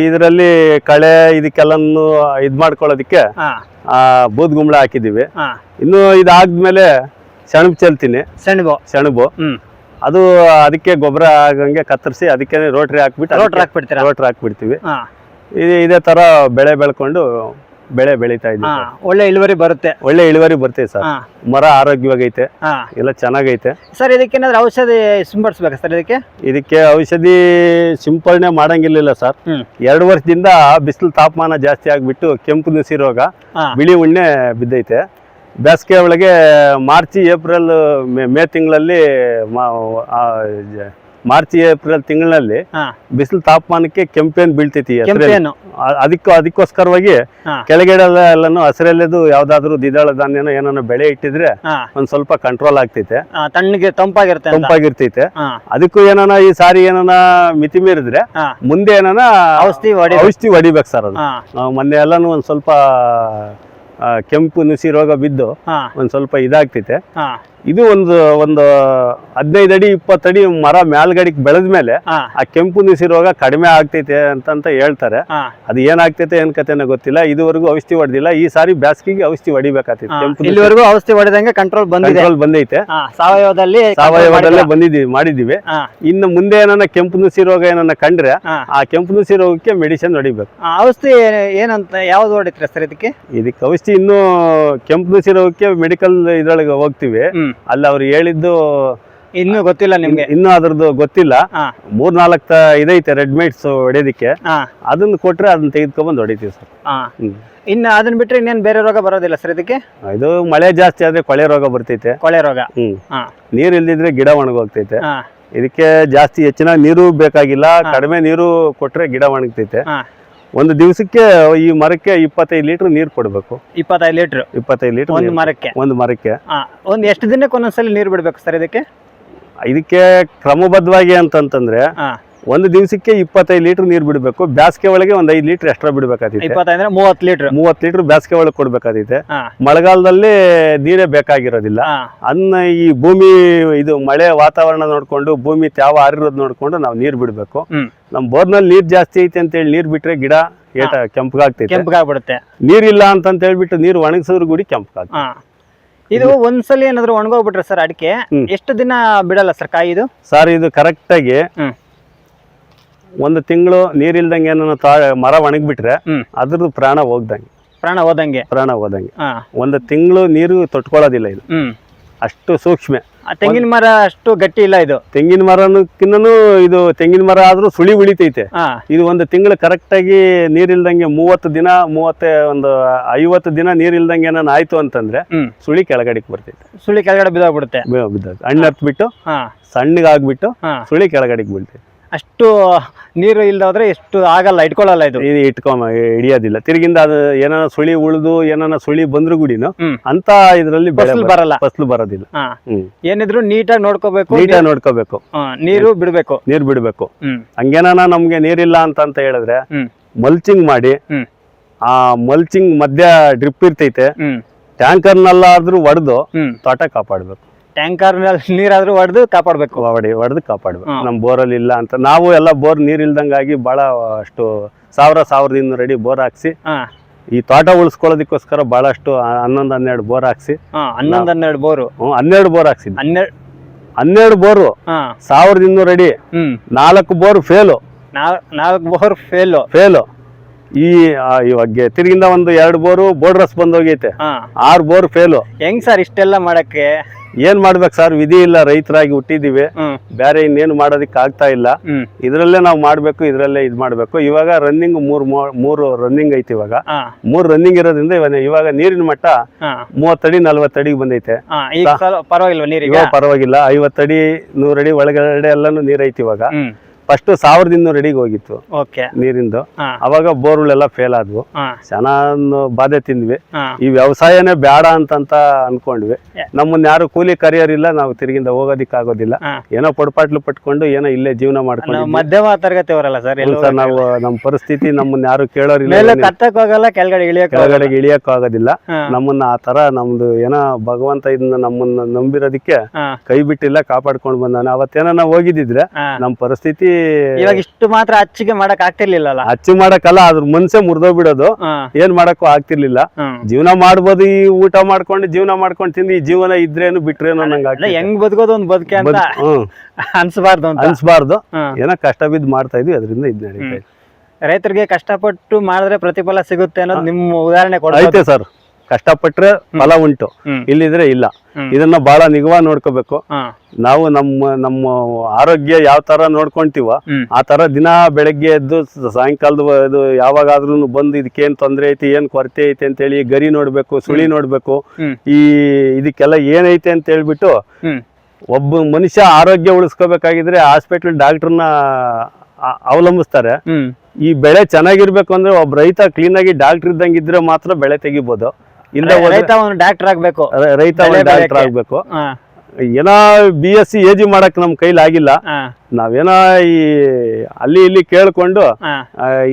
ಇದರಲ್ಲಿ ಕಳೆ ಇದಕ್ಕೆಲ್ಲ ಇದ್ ಮಾಡ್ಕೊಳ್ಳೋದಿಕ್ಕೆ ಆ ಬೂದ್ ಗುಂಬಳ ಹಾಕಿದೀವಿ. ಇನ್ನು ಇದಾದ್ಮೇಲೆ ಸೆಣಬು ಚೆಲ್ತೀನಿ. ಸೆಣಬು? ಸೆಣಬು. ಹ್ಮ್. ಅದು ಅದಕ್ಕೆ ಗೊಬ್ಬರ ಆಗಂಗೆ ಕತ್ತರಿಸಿ ಅದಕ್ಕೆ ರೋಟ್ರಿ ಹಾಕ್ಬಿಟ್ಟು ರೋಟ್ರ್ ಹಾಕ್ಬಿಡ್ತೀವಿ ರೋಟ್ರಿ ಹಾಕ್ಬಿಡ್ತೀವಿ. ಇದೇ ತರ ಬೆಳೆ ಬೆಳ್ಕೊಂಡು ಬೆಳೆ ಬೆಳೀತಾ ಹಾ ಇದ್ದೀವಿ ಒಳ್ಳೆ ಇಳುವರಿ ಬರುತ್ತೆ. ಒಳ್ಳೆ ಇಳುವರಿ ಬರ್ತೈತೆ ಸರ್. ಹಾ. ಮರ ಆರೋಗ್ಯವಾಗೈತೆ. ಹಾ. ಎಲ್ಲ ಚೆನ್ನಾಗೈತೆ. ಸರ್ ಇದಕ್ಕೇನಾದ್ರೂ ಔಷಧಿ ಸಿಂಪಡಿಸ್ಬೇಕಾ ಸರ್ ಇದಕ್ಕೆ? ಇದಕ್ಕೆ ಔಷಧಿ ಸಿಂಪಡಣೆ ಮಾಡಂಗಿರ್ಲಿಲ್ಲ ಸರ್. ಹ್ಮ್. ಎರಡು ವರ್ಷದಿಂದ ಬಿಸಿಲು ತಾಪಮಾನ ಜಾಸ್ತಿ ಆಗಿಬಿಟ್ಟು ಕೆಂಪು ನುಸಿ ರೋಗ ಹಾ. ಬಿಳಿ ಉಣ್ಣೆ ಬಿದ್ದೈತೆ. ಬೇಸಿಗೆ ಒಳಗೆ ಮಾರ್ಚ್ ಏಪ್ರಿಲ್ ಮೇ ಮೇ ತಿಂಗಳಲ್ಲಿ ಮಾರ್ಚ್ ಏಪ್ರಿಲ್ ತಿಂಗಳಲ್ಲಿ ಬಿಸಿಲು ತಾಪಮಾನಕ್ಕೆ ಕೆಂಪೇನ್ ಬೀಳ್ತೈತಿ ಅದಕ್ಕೂ ಅದಕ್ಕೋಸ್ಕರವಾಗಿ ಕೆಳಗಡೆ ಎಲ್ಲಾನು ಹಸಿರಲ್ಲದು ಯಾವ್ದಾದ್ರು ದ್ವಿದಳ ಧಾನ್ಯನ ಏನೋ ಬೆಳೆ ಇಟ್ಟಿದ್ರೆ ಒಂದ್ ಸ್ವಲ್ಪ ಕಂಟ್ರೋಲ್ ಆಗ್ತೈತೆ. ತಣ್ಣಗೆ ತಂಪಾಗಿರುತ್ತೆ ಅಂತ. ತಂಪಾಗಿರ್ತೈತೆ. ಅದಕ್ಕೂ ಏನಾನ ಈ ಸಾರಿ ಏನಾನ ಮಿತಿ ಮೀರಿದ್ರೆ ಮುಂದೆ ಏನಾನ ಔಷಧಿ ಔಷಧಿ ಹೊಡಿಬೇಕು ಸರ್ ಅದು. ಮೊನ್ನೆ ಎಲ್ಲಾನು ಒಂದ್ ಸ್ವಲ್ಪ ಕೆಂಪು ನುಸಿ ರೋಗ ಬಿದ್ದು ಒಂದು ಸ್ವಲ್ಪ ಇದಾಗ್ತೈತೆ ಇದು ಒಂದು ಒಂದು ಹದಿನೈದು ಅಡಿ ಇಪ್ಪತ್ತು ಅಡಿ ಮರ ಮೇಲ್ಗಡೆಗೆ ಬೆಳೆದ ಮೇಲೆ ಆ ಕೆಂಪು ನುಸಿ ರೋಗ ಕಡಿಮೆ ಆಗ್ತೈತೆ ಅಂತಂತ ಹೇಳ್ತಾರೆ. ಅದ್ ಏನಾಗ್ತೈತೆ ಏನ್ ಕತೆನೋ ಗೊತ್ತಿಲ್ಲ. ಇದುವರೆಗೂ ಔಷಧಿ ಹೊಡೆದಿಲ್ಲ. ಈ ಸಾರಿ ಬ್ಯಾಸ್ಗಿಗೆ ಔಷಧಿ ಹೊಡಿಬೇಕಾಗ್ತೈತೆ ಕೆಂಪು ಇಲ್ಲಿವರೆಗೂ ಔಷಧಿ ಹೊಡೆದಂಗೆ ಕಂಟ್ರೋಲ್ ಕಂಟ್ರೋಲ್ ಬಂದೈತೆ. ಸಾವಯವದಲ್ಲಿ ಸಾವಯವದಲ್ಲೇ ಬಂದಿದ್ದೀವಿ ಮಾಡಿದ್ದೀವಿ. ಹಾ. ಇನ್ನು ಮುಂದೆ ಏನನ್ನ ಕೆಂಪು ನುಸಿ ರೋಗ ಏನನ್ನ ಕಂಡ್ರೆ ಆ ಕೆಂಪು ನುಸಿ ರೋಗಕ್ಕೆ ಮೆಡಿಸಿನ್ ಹೊಡಿಬೇಕು. ಔಷಧಿ ಏನಂತ ಯಾವ್ದು ಹೊಡಿತಾರೆ ಸರ್ ಇದಕ್ಕೆ? ಇದಕ್ಕೆ ಔಷಧಿ ಇನ್ನೂ ಕೆಂಪು ಬಿಸಿರೋಕೆ ಮೆಡಿಕಲ್ ಇದ್ರೊಳಗೆ ಹೋಗ್ತೀವಿ. ಅಲ್ಲಿ ಅವ್ರು ಹೇಳಿದ್ದು ಇನ್ನು ಗೊತ್ತಿಲ್ಲ ನಿಮ್ಗೆ? ಇನ್ನು ಅದ್ರದ್ದು ಗೊತ್ತಿಲ್ಲ. ಮೂರ್ ನಾಲ್ಕು ಇದೈತೆ ರೆಡ್ ಮೈಟ್ಸ್ ಹೊಡೆಯೋದಕ್ಕೆ ಅದನ್ನ ಕೊಟ್ರೆ ಅದನ್ನ ತೆಗೆದ್ಕೊಂಡ್ಬಂದು ಹೊಡಿತೀವಿ ಸರ್. ಇನ್ನು ಅದನ್ನ ಬಿಟ್ರೆ ಇನ್ನೇನು ಬೇರೆ ರೋಗ ಬರೋದಿಲ್ಲ ಸರ್ ಇದಕ್ಕೆ? ಇದು ಮಳೆ ಜಾಸ್ತಿ ಆದ್ರೆ ಕೊಳೆ ರೋಗ ಬರ್ತೈತೆ. ಕೊಳೆ ರೋಗ. ಹ್ಮ್. ನೀರ್ ಇಲ್ದಿದ್ರೆ ಗಿಡ ಒಣಗೋಗ್ತೈತೆ. ಇದಕ್ಕೆ ಜಾಸ್ತಿ ಹೆಚ್ಚಿನ ನೀರು ಬೇಕಾಗಿಲ್ಲ. ಕಡಿಮೆ ನೀರು ಕೊಟ್ರೆ ಗಿಡ ಒಣಗ್ತೈತೆ. ಒಂದು ದಿವಸಕ್ಕೆ ಈ ಮರಕ್ಕೆ ಇಪ್ಪತ್ತೈದು ಲೀಟರ್ ನೀರು ಕೊಡಬೇಕು. ಇಪ್ಪತ್ತೈದು ಲೀಟರ್? ಇಪ್ಪತ್ತೈದು ಲೀಟರ್ ಒಂದು ಮರಕ್ಕೆ? ಒಂದು ಮರಕ್ಕೆ. ಒಂದ್ ಎಷ್ಟು ದಿನಕ್ಕೆ ಒಂದೊಂದ್ಸಲಿ ನೀರು ಬಿಡ್ಬೇಕು ಸರ್ ಇದಕ್ಕೆ? ಇದಕ್ಕೆ ಕ್ರಮಬದ್ಧವಾಗಿ ಅಂತಂತಂದ್ರೆ ಒಂದು ದಿನಕ್ಕೆ ಇಪ್ಪತ್ತೈದು ಲೀಟರ್ ನೀರು ಬಿಡಬೇಕು. ಬೇಸಿಗೆ ಒಳಗೆ ಒಂದು ಐದು ಲೀಟರ್ ಎಕ್ಸ್ಟ್ರಾ ಬಿಡಬೇಕಾಗಿತ್ತು ಅಂದ್ರೆ ಮೂವತ್ತು ಲೀಟರ್. ಮೂವತ್ತು ಲೀಟರ್ ಬೇಸಿಗೆ ಒಳಗೆ ಕೊಡ್ಬೇಕಾದೈತೆ ಮಳೆಗಾಲದಲ್ಲಿ ನೀರೇ ಬೇಕಾಗಿರೋದಿಲ್ಲ. ಅನ್ನ ಈ ಭೂಮಿ ಇದು ಮಳೆ ವಾತಾವರಣ ನೋಡ್ಕೊಂಡು ಭೂಮಿ ತ್ಯಾವ ಆರಿರೋದು ನೋಡ್ಕೊಂಡು ನಾವು ನೀರು ಬಿಡಬೇಕು. ನಮ್ಮ ಬೋರ್ನಲ್ಲಿ ನೀರು ಜಾಸ್ತಿ ಐತೆ ಅಂತೇಳಿ ನೀರು ಬಿಟ್ರೆ ಗಿಡ ಏಟ ಕೆಂಪಗಾಗ್ತೈತೆ. ಕೆಂಪಗಾಗ್ಬಿಡುತ್ತೆ. ನೀರಿಲ್ಲ ಅಂತಂತ ಹೇಳ್ಬಿಟ್ಟು ನೀರು ಒಣಗಿಸಿದ್ರು ಗುಡಿ ಕೆಂಪಗಾಗ್ತದೆ ಇದು ಒಂದ್ಸಲಿ ಏನಾದ್ರು ಒಣಗೋಗ್ಬಿಟ್ರೆ ಸರ್ ಅಡಿಕೆ. ಎಷ್ಟು ದಿನ ಬಿಡಲ್ಲ ಸರ್ ಕಾಯಿ ಇದು? ಸರ್ ಇದು ಕರೆಕ್ಟಾಗಿ ಹ್ಮ್. ಒಂದು ತಿಂಗಳು ನೀರಿಲ್ದಂಗೆ ಏನೋ ತಾ ಮರ ಒಣಗಿಬಿಟ್ರೆ ಅದ್ರದ್ದು ಪ್ರಾಣ ಹೋಗ್ದಂಗೆ. ಪ್ರಾಣ ಹೋದಂಗೆ. ಪ್ರಾಣ ಹೋದಂಗೆ. ಒಂದು ತಿಂಗಳು ನೀರು ತೊಟ್ಕೊಳ್ಳೋದಿಲ್ಲ ಇದು. ಅಷ್ಟು ಸೂಕ್ಷ್ಮ. ತೆಂಗಿನ ಮರ ಅಷ್ಟು ಗಟ್ಟಿ ಇಲ್ಲ ಇದು. ತೆಂಗಿನ ಮರನಕ್ಕಿನ್ನೂ ಇದು ತೆಂಗಿನ ಮರ ಆದ್ರೂ ಸುಳಿ ಉಳಿತೈತೆ. ಇದು ಒಂದು ತಿಂಗಳು ಕರೆಕ್ಟಾಗಿ ನೀರಿಲ್ದಂಗೆ ಮೂವತ್ತು ದಿನ ಮೂವತ್ತೆ ಒಂದು ಐವತ್ತು ದಿನ ನೀರಿಲ್ದಂಗೆ ಏನಾನ ಆಯ್ತು ಅಂತಂದ್ರೆ ಸುಳಿ ಕೆಳಗಡೆಗೆ ಬರ್ತೈತೆ. ಸುಳಿ ಕೆಳಗಡೆ ಬಿದ್ದೋಗ್ಬಿಡುತ್ತೆ ಬಿದ್ದಾಗ ಹಣ್ಣು ಹತ್ಬಿಟ್ಟು ಸಣ್ಣಗಾಗ್ಬಿಟ್ಟು ಸುಳಿ ಕೆಳಗಡೆಗೆ ಬೀಳ್ತೈತೆ. ಅಷ್ಟು ನೀರು ಇಲ್ಲದಾದ್ರೆ ಎಷ್ಟು ಆಗಲ್ಲ ಇಟ್ಕೊಳ್ಳಲ್ಲ ಇದು. ಇದು ಇಟ್ಕೊಂಬ ಹಿಡಿಯೋದಿಲ್ಲ. ತಿರ್ಗಿಂದ ಅದು ಏನಾನ ಸುಳಿ ಉಳಿದು ಏನಾನ ಸುಳಿ ಬಂದ್ರು ಗುಡಿನು ಅಂತ ಇದ್ರಲ್ಲಿ ಫಸಲು ಬರಲ್ಲ. ಫಸಲು ಬರೋದಿಲ್ಲ. ಹಾ. ಹ್ಮ್. ಏನಿದ್ರು ನೀಟಾಗಿ ನೋಡ್ಕೋಬೇಕು ನೀಟಾಗಿ ನೋಡ್ಕೋಬೇಕು. ನೀರು ಬಿಡ್ಬೇಕು. ನೀರ್ ಬಿಡ್ಬೇಕು. ಹ್ಮ್. ಹಂಗೇನಾನ ನಮ್ಗೆ ನೀರಿಲ್ಲ ಅಂತ ಅಂತ ಹೇಳಿದ್ರೆ ಹ್ಮ್. ಮಲ್ಚಿಂಗ್ ಮಾಡಿ ಹ್ಮ್. ಆ ಮಲ್ಚಿಂಗ್ ಮಧ್ಯ ಡ್ರಿಪ್ ಇರ್ತೈತೆ ಹ್ಮ್. ಟ್ಯಾಂಕರ್ನಲ್ಲಾದ್ರೂ ಒಡೆದು ಹ್ಮ್. ತೋಟ ಕಾಪಾಡ್ಬೇಕು. ಟ್ಯಾಂಕರ್ ನೀರಾದ್ರೂ ಹೊಡೆದು ಕಾಪಾಡ್ಬೇಕು. ಹೊಡಿ ಹೊಡೆದು ಕಾಪಾಡ್ಬೇಕು. ನಮ್ಮ ನಮ್ ಬೋರಲ್ಲಿ ಇಲ್ಲ ಅಂತ. ನಾವು ಎಲ್ಲ ಬೋರ್ ನೀರು ಇಲ್ದಂಗಾಗಿ ಬಹಳ ಅಷ್ಟು ಸಾವಿರ ಸಾವಿರದ ಇನ್ನೂರು ಅಡಿ ಬೋರ್ ಹಾಕ್ಸಿ ಈ ತೋಟ ಉಳಿಸ್ಕೊಳ್ಳೋದಕ್ಕೋಸ್ಕರ ಬಹಳಷ್ಟು ಹನ್ನೊಂದು ಹನ್ನೆರಡು ಬೋರ್ ಹಾಕ್ಸಿ ಹನ್ನೊಂದು ಹನ್ನೆರಡು ಬೋರು. ಹನ್ನೆರಡು ಬೋರ್ ಹಾಕ್ಸಿ ಹನ್ನೆರಡು ಹನ್ನೆರಡು ಬೋರು ಸಾವಿರದ ಇನ್ನೂರು ಅಡಿ ನಾಲ್ಕು ಬೋರ್ ಫೇಲು. ನಾಲ್ಕು ಬೋರ್ ಫೇಲು. ಫೇಲು. ಈ ಇವಾಗ ತಿರ್ಗಿಂದ ಒಂದು ಎರಡು ಬೋರು ಬೋರ್ಡ್ರಸ್ ಬಂದೋಗೈತೆ. ಆರ್ ಬೋರ್ ಫೇಲು ಹೆಂಗ್ ಸರ್ ಇಷ್ಟೆಲ್ಲ ಮಾಡಕ್ಕೆ? ಏನ್ ಮಾಡ್ಬೇಕು ಸರ್? ವಿಧಿ ಇಲ್ಲ ರೈತರಾಗಿ ಹುಟ್ಟಿದೀವಿ ಬೇರೆ ಇನ್ನೇನು ಮಾಡೋದಕ್ಕೆ ಆಗ್ತಾ ಇಲ್ಲ. ಇದ್ರಲ್ಲೇ ನಾವು ಮಾಡ್ಬೇಕು ಇದ್ರಲ್ಲೇ ಇದ್ ಮಾಡ್ಬೇಕು. ಇವಾಗ ರನ್ನಿಂಗ್ ಮೂರ್ ಮೂರು ರನ್ನಿಂಗ್ ಐತಿ ಇವಾಗ. ಮೂರ್ ರನ್ನಿಂಗ್ ಇರೋದ್ರಿಂದ ಇವಾಗ ಇವಾಗ ನೀರಿನ ಮಟ್ಟ ಮೂವತ್ತಡಿ ನಲ್ವತ್ತಡಿಗೆ ಬಂದೈತೆ. ಪರವಾಗಿಲ್ಲ ಪರವಾಗಿಲ್ಲ. ಐವತ್ತಡಿ ನೂರಡಿ ಒಳಗಡೆ ಎಲ್ಲಾನು ನೀರ್ ಐತಿ ಇವಾಗ ಫಸ್ಟ್ ಸಾವಿರದ ಇನ್ನೂರು ಅಡಿಗೆ ಹೋಗಿತ್ತು ಓಕೆ ನೀರಿಂದು. ಅವಾಗ ಬೋರ್ಗಳೆಲ್ಲ ಫೇಲ್ ಆದ್ವು. ಚೆನ್ನ ಚೆನ್ನಾಗಿ ಬಾಧೆ ತಿಂದ್ವಿ. ಈ ವ್ಯವಸಾಯನೇ ಬೇಡ ಅಂತಂತ ಅನ್ಕೊಂಡ್ವಿ. ನಮ್ಮನ್ನ ಯಾರು ಕೂಲಿ ಕರಿಯೋರಿಲ್ಲ ನಾವು ತಿರುಗಿಂದ ಹೋಗೋದಿಕ್ ಆಗೋದಿಲ್ಲ. ಏನೋ ಪಡ್ಪಾಟ್ಲು ಪಟ್ಕೊಂಡು ಏನೋ ಇಲ್ಲೇ ಜೀವನ ಮಾಡ್ಕೊಂಡು ಮಧ್ಯಮ ತರಗತಿ ಅವರಲ್ಲ ಸರ್ ಸರ್ ನಾವು ನಮ್ಮ ಪರಿಸ್ಥಿತಿ ನಮ್ಮನ್ನ ಯಾರು ಕೇಳೋರಿಲ್ಲ. ಕತ್ತಕ್ ಹೋಗಲ್ಲ ಕೆಳಗಡೆ ಇಳಿಯಕ್ ಕೆಳಗಡೆಗೆ ಇಳಿಯಕ್ ಆಗೋದಿಲ್ಲ. ನಮ್ಮನ್ನ ಆ ತರ ನಮ್ದು ಏನೋ ಭಗವಂತ ಇದನ್ನ ನಮ್ಮನ್ನ ನಂಬಿರೋದಿಕ್ಕೆ ಕೈ ಬಿಟ್ಟಿಲ್ಲ ಕಾಪಾಡ್ಕೊಂಡು ಬಂದಾನೆ ಅವತ್ತೇನ ನಾವು ಹೋಗಿದ್ದಿದ್ರೆ ನಮ್ಮ ಪರಿಸ್ಥಿತಿ ಇವಾಗ ಇಷ್ಟು ಮಾತ್ರ ಅಚ್ಚಿಗೆ ಮಾಡಕ್ ಆಗ್ತಿರ್ಲಿಲ್ಲ ಅಚ್ಚು ಮಾಡಕ್ಕಲ್ಲ ಅದ್ರ ಮನ್ಸೆ ಮುರಿದೋಗ್ ಬಿಡೋದು ಏನ್ ಮಾಡಕ್ಕೂ ಆಗ್ತಿರ್ಲಿಲ್ಲ. ಜೀವನ ಮಾಡ್ಬೋದು ಈ ಊಟ ಮಾಡ್ಕೊಂಡು ಜೀವನ ಮಾಡ್ಕೊಂಡು ತಿಂದು ಈ ಜೀವನ ಇದ್ರೇನು ಬಿಟ್ರೇನು ನಂಗೆ ಹೆಂಗ್ ಬದುಕೋದು ಒಂದ್ ಬದುಕೆ ಅಂತ ಅನ್ಸಬಾರ್ದು ಅನ್ಸ್ಬಾರ್ದು. ಏನೋ ಕಷ್ಟ ಬಿದ್ದು ಮಾಡ್ತಾ ಇದ್ವಿ ಅದರಿಂದ ಇದ್ ನಡೀತಾ. ರೈತರಿಗೆ ಕಷ್ಟಪಟ್ಟು ಮಾಡಿದ್ರೆ ಪ್ರತಿಫಲ ಸಿಗುತ್ತೆ ಅನ್ನೋದು ನಿಮ್ಮ ಉದಾಹರಣೆ ಕೊಡ್ಬೋದು. ಐತೆ ಸರ್. ಕಷ್ಟಪಟ್ರೆ ಫಲ ಉಂಟು. ಇಲ್ಲಿದ್ರೆ ಇಲ್ಲ. ಇದನ್ನ ಬಹಳ ನಿಗವ ನೋಡ್ಕೋಬೇಕು. ನಾವು ನಮ್ಮ ನಮ್ಮ ಆರೋಗ್ಯ ಯಾವ ತರ ನೋಡ್ಕೊಂತೀವೋ ಆ ತರ ದಿನ ಬೆಳಗ್ಗೆ ಎದ್ದು ಸಾಯಂಕಾಲದ ಯಾವಾಗಾದ್ರೂ ಬಂದು ಇದಕ್ಕೇನ್ ತೊಂದರೆ ಐತಿ ಏನ್ ಕೊರತೆ ಐತಿ ಅಂತ ಹೇಳಿ ಗರಿ ನೋಡ್ಬೇಕು ಸುಳಿ ನೋಡ್ಬೇಕು. ಈ ಇದಕ್ಕೆಲ್ಲ ಏನೈತೆ ಅಂತ ಹೇಳ್ಬಿಟ್ಟು ಒಬ್ಬ ಮನುಷ್ಯ ಆರೋಗ್ಯ ಉಳಿಸ್ಕೋಬೇಕಾಗಿದ್ರೆ ಹಾಸ್ಪಿಟ್ಲ್ ಡಾಕ್ಟರ್ನ ಅವಲಂಬಿಸ್ತಾರೆ. ಈ ಬೆಳೆ ಚೆನ್ನಾಗಿರ್ಬೇಕು ಅಂದ್ರೆ ಒಬ್ಬ ರೈತ ಕ್ಲೀನ್ ಆಗಿ ಡಾಕ್ಟರ್ ಇದ್ದಂಗೆ ಇದ್ರೆ ಮಾತ್ರ ಬೆಳೆ ತೆಗಿಬೋದು. ಹೋದ್ರೆ ರೈತ ಒಂದು ಡಾಕ್ಟರ್ ಆಗ್ಬೇಕು ರೈತ ಡಾಕ್ಟರ್. ಆಗ್ಬೇಕು. ಏನೋ B S C A G ಮಾಡಕ್ ನಮ್ ಕೈಲಿ ಆಗಿಲ್ಲ. ನಾವೇನೋ ಈ ಅಲ್ಲಿ ಇಲ್ಲಿ ಕೇಳ್ಕೊಂಡು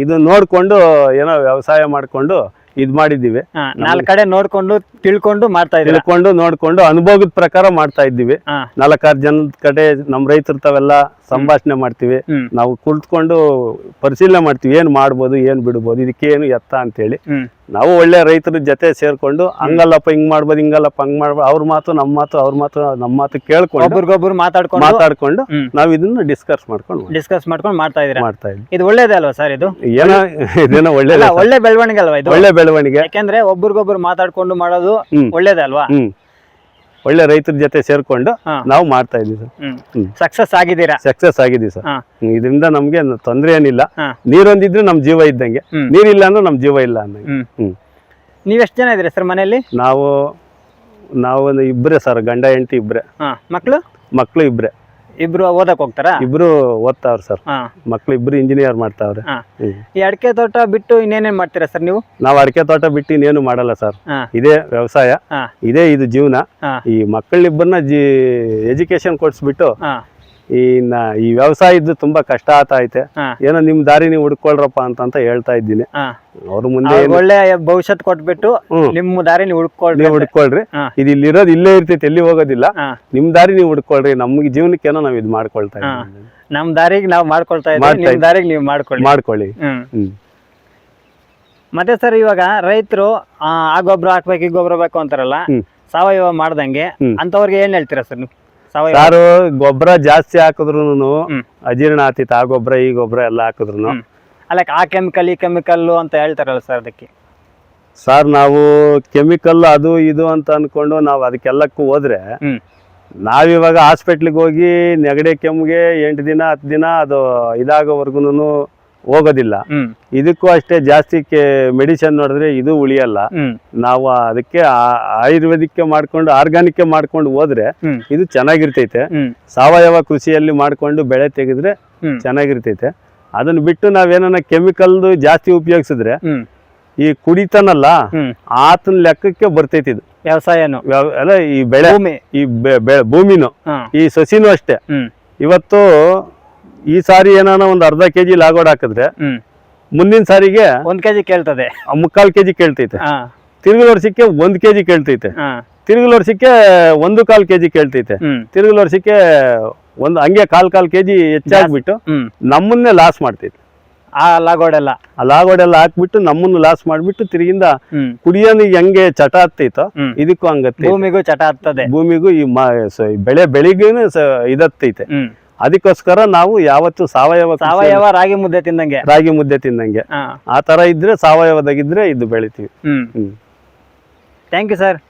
ಇದು ನೋಡ್ಕೊಂಡು ಏನೋ ವ್ಯವಸಾಯ ಮಾಡ್ಕೊಂಡು ಇದ್ ಮಾಡಿದ್ದೀವಿ. ನಾಲ್ಕ ಕಡೆ ನೋಡ್ಕೊಂಡು ತಿಳ್ಕೊಂಡು ಮಾಡ್ತಾ ಇದ್ದೀವಿ ತಿಳ್ಕೊಂಡು ನೋಡ್ಕೊಂಡು ಅನುಭವದ ಪ್ರಕಾರ ಮಾಡ್ತಾ ಇದ್ದೀವಿ. ನಾಲ್ಕಾರು ಜನದ ಕಡೆ ನಮ್ ರೈತರು ತಾವೆಲ್ಲ ಸಂಭಾಷಣೆ ಮಾಡ್ತೀವಿ. ನಾವು ಕುಳಿತುಕೊಂಡು ಪರಿಶೀಲನೆ ಮಾಡ್ತೀವಿ. ಏನ್ ಮಾಡ್ಬೋದು ಏನ್ ಬಿಡ್ಬೋದು ಏನು ಎತ್ತ ಅಂತೇಳಿ. ಹ್ಮ್. ನಾವು ಒಳ್ಳೆ ರೈತರ ಜೊತೆ ಸೇರ್ಕೊಂಡು ಹಂಗಲ್ಲಪ್ಪ ಹಿಂಗ್ ಮಾಡ್ಬೋದು ಹಿಂಗಲ್ಲಪ್ಪ ಹಂಗ್ ಮಾಡ್ಬೋದು ಅವ್ರ ಮಾತು ನಮ್ಮ ಮಾತು ಅವ್ರ ಮಾತು ನಮ್ಮ ಮಾತು ಕೇಳ್ಕೊಂಡು ಒಬ್ರಿಗೊಬ್ರು ಮಾತಾಡ್ಕೊಂಡು ಮಾತಾಡ್ಕೊಂಡು ನಾವು ಇದನ್ನ ಡಿಸ್ಕಸ್ ಮಾಡ್ಕೊಂಡು ಡಿಸ್ಕಸ್ ಮಾಡ್ಕೊಂಡು ಮಾಡ್ತಾ ಇದ್ರೆ ಮಾಡ್ತಾ ಇದ್ರೆ ಇದು ಒಳ್ಳೇದೇ ಅಲ್ವಾ ಸರ್ ಇದು? ಏನೋ ಇದೇನೋ ಒಳ್ಳೆ ಒಳ್ಳೆ ಬೆಳವಣಿಗೆ ಅಲ್ವಾ ಇದು? ಒಳ್ಳೆ ಬೆಳವಣಿಗೆ. ಯಾಕೆಂದ್ರೆ ಒಬ್ರಿಗೊಬ್ರು ಮಾತಾಡ್ಕೊಂಡು ಮಾಡೋದು ಒಳ್ಳೇದೇ ಅಲ್ವಾ? ಒಳ್ಳೆ ರೈತರ ಜೊತೆ ಸೇರ್ಕೊಂಡು ನಾವು ಮಾಡ್ತಾ ಇದೀವಿ ಸರ್. ಸಕ್ಸಸ್ ಆಗಿದ್ದೀರಾ? ಸಕ್ಸಸ್ ಆಗಿದೀವಿ ಸರ್. ಇದರಿಂದ ನಮ್ಗೆ ತೊಂದರೆ ಏನಿಲ್ಲ. ನೀರೊಂದಿದ್ರೆ ನಮ್ ಜೀವ ಇದ್ದಂಗೆ. ನೀರಿಲ್ಲ ಅಂದ್ರೆ ನಮ್ ಜೀವ ಇಲ್ಲ ಅನ್ನಂಗೆ. ಹ್ಮ್. ಹ್ಮ್. ನೀವ್ ಎಷ್ಟ್ ಜನ ಇದ್ದೀರಾ ಸರ್ ಮನೆಯಲ್ಲಿ? ನಾವು ನಾವು ಇಬ್ರೆ ಇಬ್ರೇ ಸರ್ ಗಂಡ ಹೆಂಡತಿ ಇಬ್ರೆ. ಹಾ. ಮಕ್ಳು? ಮಕ್ಳು ಇಬ್ರೆ ಓದಕ್ ಹೋಗ್ತಾರಾ? ಇಬ್ರು ಓದ್ತಾವ್ರ ಸರ್. ಹಾ. ಮಕ್ಳು ಇಬ್ರು ಇಂಜಿನಿಯರ್ ಮಾಡ್ತಾವ್ರೆ. ಹಾ. ಹ್ಮ್. ಈ ಅಡಿಕೆ ತೋಟ ಬಿಟ್ಟು ಇನ್ನೇನೇನ್ ಮಾಡ್ತೀರಾ ಸರ್ ನೀವು? ನಾವ್ ಅಡಿಕೆ ತೋಟ ಬಿಟ್ಟು ಇನ್ನೇನು ಮಾಡಲ್ಲ ಸರ್. ಹಾ. ಇದೇ ವ್ಯವಸಾಯ ಹಾ. ಇದೇ ಇದು ಜೀವನ. ಹಾ. ಈ ಮಕ್ಕಳಿಬ್ಬರನ್ನ ಜಿ ಎಜುಕೇಶನ್ ಕೊಡ್ಸ್ಬಿಟ್ಟು ಹಾ. ಈ ವ್ಯವಸಾಯ ಈ ವ್ಯವಸಾಯದ್ದು ತುಂಬಾ ಕಷ್ಟ ಆತ ಐತೆ. ಏನೋ ನಿಮ್ ದಾರಿ ನೀವು ಹುಡ್ಕೊಳ್ರಪ್ಪ ಅಂತ ಅಂತ ಹೇಳ್ತಾ ಇದ್ದೀನಿ. ಅವ್ರ ಮುಂದೆ ಒಳ್ಳೆ ಭವಿಷ್ಯತ್ ಕೊಟ್ಬಿಟ್ಟು ನಿಮ್ ನಿಮ್ಮ ದಾರಿ ನೀವು ಹುಡ್ಕೊಳ್ರಿ ಹುಡ್ಕೊಳ್ರಿ. ಇದು ಇಲ್ಲಿರೋದು ಇಲ್ಲೇ ಇರ್ತೈತೆ ಎಲ್ಲಿ ಹೋಗೋದಿಲ್ಲ. ನಿಮ್ ದಾರಿ ನೀವು ಹುಡ್ಕೊಳ್ರಿ ನಮ್ಗೆ ಜೀವನಕ್ಕೇನೋ ನಾವ್ ಇದು ಮಾಡ್ಕೊಳ್ತಾ ಇದ್ದೀವಿ. ನಮ್ ದಾರಿಗೆ ನಾವು ಮಾಡ್ಕೊಳ್ತಾ ಇದ್ದೀವಿ ನಿಮ್ ದಾರಿಗೆ ನೀವು ಮಾಡ್ಕೊಳ್ಳಿ. ಮಾಡ್ಕೊಳ್ಳಿ. ಹ್ಮ್. ಮತ್ತೆ ಸರ್ ಇವಾಗ ರೈತರು ಆ ಗೊಬ್ಬರ ಹಾಕ್ಬೇಕು ಈ ಗೊಬ್ಬರ ಬೇಕು ಅಂತಾರಲ್ಲ ಸಾವಯವ ಮಾಡ್ದಂಗೆ. ಅಂತವ್ರಿಗೆ ಏನ್ ಹೇಳ್ತೀರಾ ಸರ್ ನೀವು? ಸಾರು ಗೊಬ್ಬರ ಜಾಸ್ತಿ ಹಾಕಿದ್ರು. ಅಜೀರ್ಣ ಆತಿತ್ತು ಆ ಗೊಬ್ಬರ ಈ ಗೊಬ್ಬರ ಎಲ್ಲ ಹಾಕಿದ್ರು. ಅಲ್ಲ ಆ ಕೆಮಿಕಲ್ ಈ ಕೆಮಿಕಲ್ ಅಂತ ಹೇಳ್ತಾರಲ್ಲ ಸರ್ ಅದಕ್ಕೆ ಸರ್ ನಾವು ಕೆಮಿಕಲ್ ಅದು ಇದು ಅಂತ ಅನ್ಕೊಂಡು ನಾವು ಅದಕ್ಕೆಲ್ಲಕ್ಕೂ ಹೋದ್ರೆ ನಾವಿವಾಗ ಹಾಸ್ಪಿಟ್ಲಿಗೆ ಹೋಗಿ ನೆಗಡಿ ಕೆಮ್ಮಿಗೆ ಎಂಟು ದಿನ ಹತ್ತು ದಿನ ಅದು ಇದಾಗೋವರೆಗೂ ಹೋಗೋದಿಲ್ಲ. ಇದಕ್ಕೂ ಅಷ್ಟೇ ಜಾಸ್ತಿ ಕೆ ಮೆಡಿಸಿನ್ ನೋಡಿದ್ರೆ ಇದು ಉಳಿಯಲ್ಲ. ನಾವು ಅದಕ್ಕೆ ಆಯುರ್ವೇದಿಕ್ ಮಾಡ್ಕೊಂಡು ಆರ್ಗಾನಿಕ್ ಮಾಡ್ಕೊಂಡು ಹೋದ್ರೆ ಇದು ಚೆನ್ನಾಗಿರ್ತೈತೆ. ಸಾವಯವ ಕೃಷಿಯಲ್ಲಿ ಮಾಡ್ಕೊಂಡು ಬೆಳೆ ತೆಗೆದ್ರೆ ಚೆನ್ನಾಗಿರ್ತೈತೆ. ಅದನ್ನ ಬಿಟ್ಟು ನಾವೇನ ಕೆಮಿಕಲ್ದು ಜಾಸ್ತಿ ಉಪಯೋಗಿಸಿದ್ರೆ ಈ ಕುಡಿತಾನಲ್ಲ ಆತನ ಲೆಕ್ಕಕ್ಕೆ ಬರ್ತೈತಿ ಇದು. ವ್ಯವಸಾಯನು. ಅಲ್ಲ ಈ ಬೆಳೆ ಈ ಭೂಮಿನೂ. ಈ ಸಸಿನೂ ಅಷ್ಟೇ. ಇವತ್ತು ಈ ಸಾರಿ ಏನಾನ ಒಂದು ಅರ್ಧ ಕೆಜಿ ಲಾಗೋಡ್ ಹಾಕಿದ್ರೆ ಮುಂದಿನ ಸಾರಿಗೆ ಒಂದ್ ಕೆಜಿ ಕೇಳ್ತದೆ. ಮುಕ್ಕಾಲ್ ಕೆಜಿ ಕೇಳ್ತೈತೆ. ತಿರುಗಲ್ ವರ್ಷಕ್ಕೆ ಒಂದ್ ಕೆಜಿ ಕೇಳ್ತೈತೆ. ತಿರುಗಲ್ ವರ್ಷಕ್ಕೆ ಒಂದು ಕಾಲ್ ಕೆಜಿ ಕೇಳ್ತೈತೆ. ತಿರುಗಲ್ ವರ್ಷಕ್ಕೆ ಒಂದ್ ಹಂಗೆ ಕಾಲ್ ಕಾಲ್ ಕೆಜಿ ಹೆಚ್ಚಾಗ್ಬಿಟ್ಟು ನಮ್ಮನ್ನೇ ಲಾಸ್ ಮಾಡ್ತೈತೆ. ಆ ಲಾಗೋಡೆಲ್ಲ ಆ ಲಾಗೋಡೆಲ್ಲ ಹಾಕ್ಬಿಟ್ಟು ನಮ್ಮನ್ನು ಲಾಸ್ ಮಾಡ್ಬಿಟ್ಟು ತಿರುಗಿಂದ ಕುಡಿಯೋನಿಗೆ ಹೆಂಗೆ ಚಟ ಹತ್ತೈತೋ ಇದಕ್ಕೂ ಹಂಗತ್ತೆ ಭೂಮಿಗೂ ಚಟ ಹತ್ತದೆ ಭೂಮಿಗೂ ಈ ಬೆಳೆ ಬೆಳಿಗ್ಗೆನು ಇದತ್ತೈತೆ. ಅದಕ್ಕೋಸ್ಕರ ನಾವು ಯಾವತ್ತು ಸಾವಯವ ಸಾವಯವ ರಾಗಿ ಮುದ್ದೆ ತಿಂದಂಗೆ. ರಾಗಿ ಮುದ್ದೆ ತಿಂದಂಗೆ. ಆ ತರ ಇದ್ರೆ ಸಾವಯವದಾಗಿದ್ರೆ ಇದು ಬೆಳಿತೀವಿ. ಹ್ಮ್. ಹ್ಮ್. Thank you sir